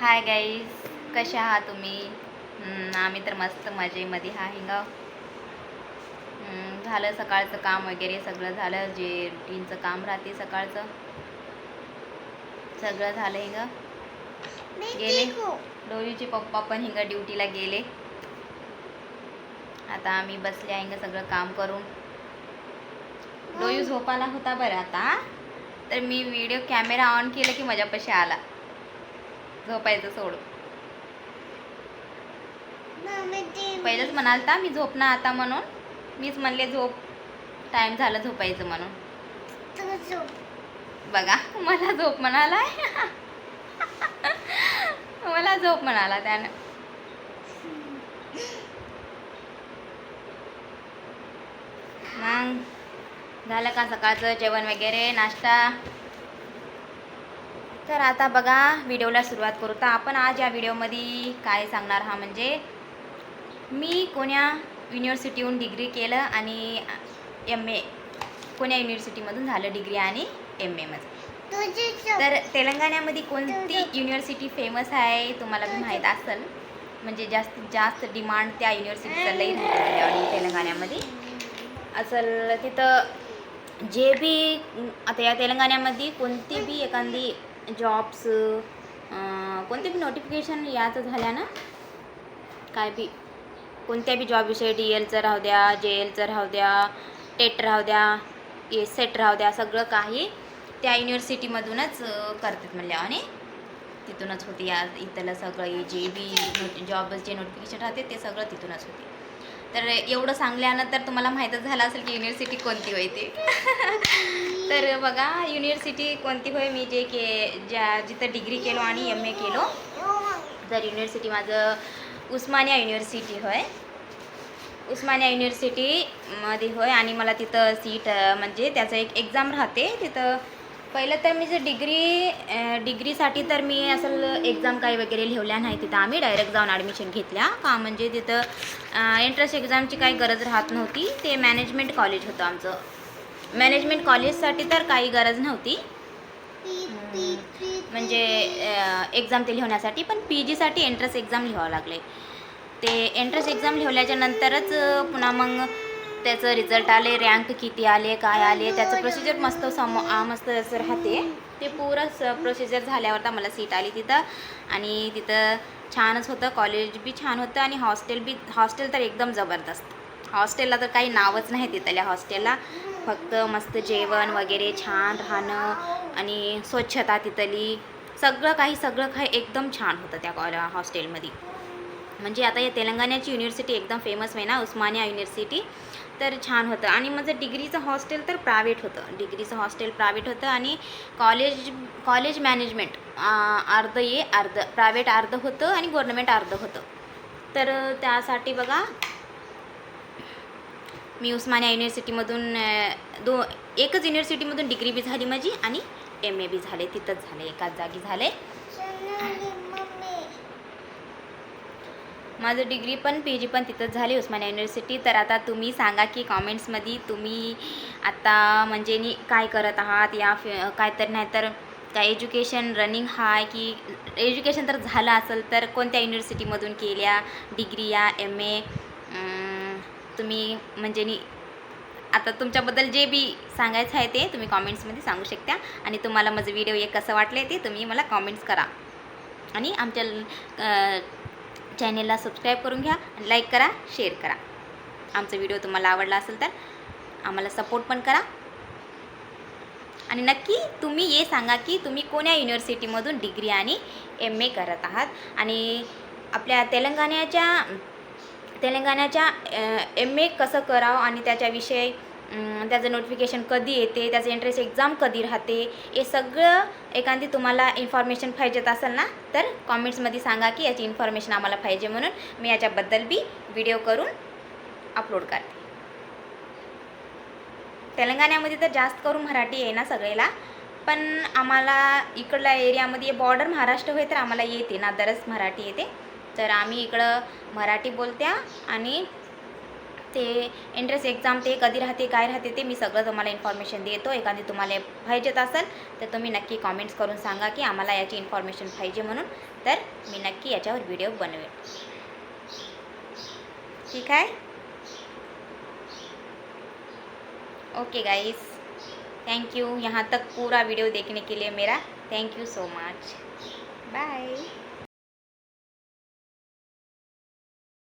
Hi guys कसे आहात तुम्ही? आम्ही तर मस्त मजेमध्ये हा हिंगाव झालं सकाळचं काम वगैरे सगळं झालं. जे रुटीनचं काम राहते सकाळचं. सगळं झालं हिंग गेले. डोळीचे पप्पा पण हिंग ड्युटीला गेले. आता आम्ही बसले आहे सगळं काम करून. डोयू झोपाला होता बरं आता तर मी व्हिडिओ कॅमेरा ऑन केलं की माझ्यापाशी आला. झोपायचं सोडून. पहिलंच म्हणालता मी झोपणार आता म्हणून. मीच म्हणले झोप. टाइम झालं झोपायचं म्हणून. बघा मला झोप म्हणालाय. मला झोप म्हणाला त्यानं. मग झालं का सकाळचं जेवण वगैरे नाश्ता? तर आता बघा व्हिडिओला सुरुवात करू. तर आपण आज या व्हिडिओमध्ये काय सांगणार हा म्हणजे मी कोण्या युनिव्हर्सिटीहून डिग्री केलं आणि एम ए कोण्या युनिव्हर्सिटीमधून झालं डिग्री आणि एम एमध्ये तर तेलंगणामध्ये कोणती युनिव्हर्सिटी फेमस आहे तुम्हाला बी माहीत असेल. म्हणजे जास्तीत जास्त डिमांड त्या युनिव्हर्सिटीचं लई राहते आणि तेलंगणामध्ये. असल तिथं जे बी आता या तेलंगणामध्ये कोणती बी एखादी जॉब्स कोणते बी नोटिफिकेशन याचं झाल्या ना? काय बी कोणत्या बी जॉबविषयी डी एलचं राहू द्या जे एलचं राहू द्या टेट राहू द्या ए सेट राहू द्या सगळं काही त्या युनिव्हर्सिटीमधूनच करतात म्हणल्या आणि तिथूनच होते. या इथलं सगळं जे बी नोट जॉबचे नोटिफिकेशन राहते ते सगळं तिथूनच होते. तर एवढं सांगल्यानंतर तुम्हाला माहीतच झालं असेल की युनिव्हर्सिटी कोणती होय ते. तर बघा युनिव्हर्सिटी कोणती होय? मी जे के ज्या जिथं डिग्री केलो आणि एम ए केलो. तर युनिव्हर्सिटी माझं उस्मानिया युनिव्हर्सिटी होय. उस्मानिया युनिव्हर्सिटीमध्ये होय आणि मला तिथं सीट म्हणजे त्याचं एक एक्झाम राहते. तिथं पहिलं तर मी जर डिग्री डिग्रीसाठी तर मी असं एक्झाम काही वगैरे लिहिल्या नाही तिथं. आम्ही डायरेक्ट जाऊन ॲडमिशन घेतल्या. का म्हणजे तिथं एंट्रन्स एक्झामची काही गरज राहत नव्हती. ते मॅनेजमेंट कॉलेज होतं आमचं. मॅनेजमेंट कॉलेजसाठी तर काही गरज नव्हती. म्हणजे एक्झाम ते लिहिण्यासाठी. पण पी जीसाठी एंट्रन्स एक्झाम लिहावं लागले. ते एंट्रन्स एक्झाम लिहिल्याच्या नंतरच पुन्हा मग त्याचं रिझल्ट आले रँक किती आले काय आले त्याचं प्रोसिजर मस्त सम मस्त असं राहते. ते पुरं प्रोसिजर झाल्यावर तर मला सीट आली तिथं. आणि तिथं छानच होतं कॉलेज बी छान होतं आणि हॉस्टेल बी हॉस्टेल तर एकदम जबरदस्त. हॉस्टेलला तर काही नावच नाही तिथल्या हॉस्टेलला फक्त मस्त जेवण वगैरे छान राहणं आणि स्वच्छता तिथली. सगळं काही सगळं काही एकदम छान होतं त्या कॉल हॉस्टेलमध्ये म्हणजे आता या तेलंगणाची युनिव्हर्सिटी एकदम फेमस आहे ना उस्मानिया युनिव्हर्सिटी तर छान होतं. आणि माझं डिग्रीचं हॉस्टेल तर प्रायव्हेट होतं. डिग्रीचं हॉस्टेल प्रायव्हेट होतं आणि कॉलेज कॉलेज मॅनेजमेंट अर्ध ये अर्ध प्रायव्हेट अर्ध होतं आणि गव्हर्नमेंट अर्ध होतं. तर त्यासाठी बघा मी उस्मानिया युनिव्हर्सिटीमधून दो एकच युनिव्हर्सिटीमधून डिग्री बी झाली माझी आणि एम ए बी झाले. तिथंच झाले एकाच जागी झाले. माझं डिग्री पण पी जी पण तिथंच झाली उस्मानिया युनिव्हर्सिटी तर आता तुम्ही सांगा की कॉमेंट्समध्ये तुम्ही आता म्हणजे नी काय करत आहात? या फि काय तर नाही तर काय एज्युकेशन रनिंग हाय की एज्युकेशन तर झालं असेल तर कोणत्या युनिव्हर्सिटीमधून केल्या? डिग्री या एम ए तुम्ही म्हणजे नी आता तुमच्याबद्दल जे बी सांगायचं आहे ते तुम्ही कॉमेंट्समध्ये सांगू शकता. आणि तुम्हाला माझं व्हिडिओ एक कसं वाटले ते तुम्ही मला कॉमेंट्स करा. आणि आमच्या चॅनेलला सबस्क्राईब करून घ्या आणि लाईक करा शेअर करा. आमचा व्हिडिओ तुम्हाला आवडला असेल तर आम्हाला सपोर्ट पण करा. आणि नक्की तुम्ही हे सांगा की तुम्ही कोण्या युनिव्हर्सिटीमधून डिग्री आणि एम ए करत आहात? आणि आपल्या तेलंगणाच्या तेलंगणाच्या एम ए कसं करावं आणि त्याच्याविषयी त्याचं नोटिफिकेशन कधी येते त्याचं एंट्रन्स एक्झाम कधी राहते हे सगळं एखादी तुम्हाला इन्फॉर्मेशन पाहिजेत असेल ना तर कॉमेंट्समध्ये सांगा की याची इन्फॉर्मेशन आम्हाला पाहिजे म्हणून मी याच्याबद्दल बी व्हिडिओ करून अपलोड करते. तेलंगणामध्ये तर जास्त करून मराठी आहे ना सगळ्याला पण आम्हाला इकडल्या एरियामध्ये बॉर्डर महाराष्ट्र होय तर आम्हाला येते ना दरच मराठी येते. तर आम्ही इकडं मराठी बोलत्या आणि ते एंट्रन्स एक्झाम ते कधी राहते काय राहते ते मी सगळं तुम्हाला इन्फॉर्मेशन देतो. एखादी तुम्हाला पाहिजेत असेल तर तुम्ही नक्की कॉमेंट्स करून सांगा की आम्हाला याची इन्फॉर्मेशन पाहिजे म्हणून. तर मी नक्की याच्यावर व्हिडिओ बनवेन. ठीक आहे? ओके गाइस थैंक यू यहाँ तक पूरा वीडियो देखने के लिए मेरा. Thank you so much bye